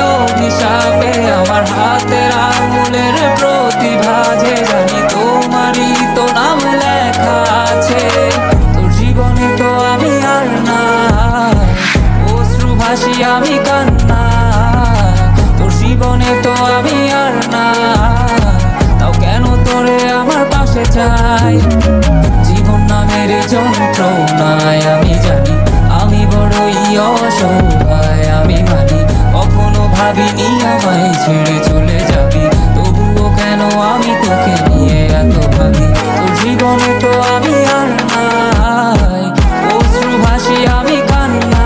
অভিশাপে আমার হাতের আঙুলের প্রতিভা যে জানি তোমারই তো নাম লেখা আছে। তোর জীবনে তো আমি আর না। অশ্রু আমি কান্না। তোর জীবনে তো আমি আর না। তাও কেন তোরে আমার পাশে চাই? জীবন নামের যন্ত্রণায় আমি আমায় ছেড়ে চলে যাবি, তবুও কেন আমি তোকে নিয়ে এত ভাবি? তোর জীবনে তো আমি আর নাই, অশ্রু ভাসি, আমি কান্না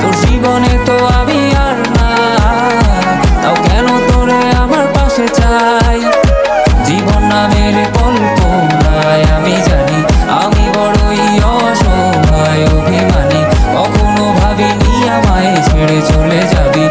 তোর জীবনে তো আমি আর না তাও কেন তোরে আমার পাশে চাই? জীবন নামের কল্পনায় আমি জানি, আমি বড়ই অসহায়, অভিমানী। কখনো ভাবিনি আমায় ছেড়ে চলে যাবি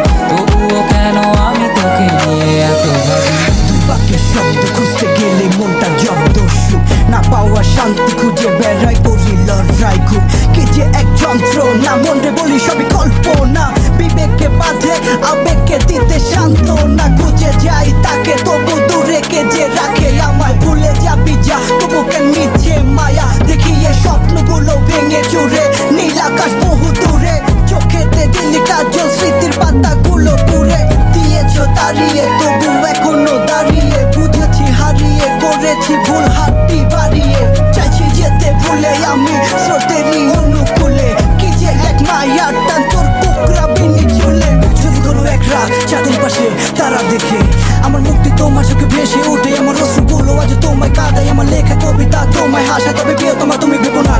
এক যন্ত্র না মনে বলি সবই কল্পনা। বিবেককে বাঁধে, আবেগকে দিতে শান্ত না খুঁজে যাই তাকে, তবু দূরে কে যে রাখে। আমায় ভুলে যাবি যা, তবু কেন নিচ্ছে মায়া? দেখিয়ে স্বপ্নগুলো ভেঙে চুরে, নীল আকাশ বহু দূরে। চোখেতে দিলি কাজল স্মৃতির পাতাগুলো পুরে দিয়েছ দাঁড়িয়ে, তবু এখনও দাঁড়িয়ে। বুঝেছি, হারিয়ে করেছি ভুল হাতটি দেখে আমার মুক্তি তোমার চোখে ভেসে ওঠে আমার অশ্রুগুলো আজ তোমায় কাঁদাই আমার লেখা কবিতা তোমায় হাসা তবে প্রিয় তোমার তুমি ভেবো না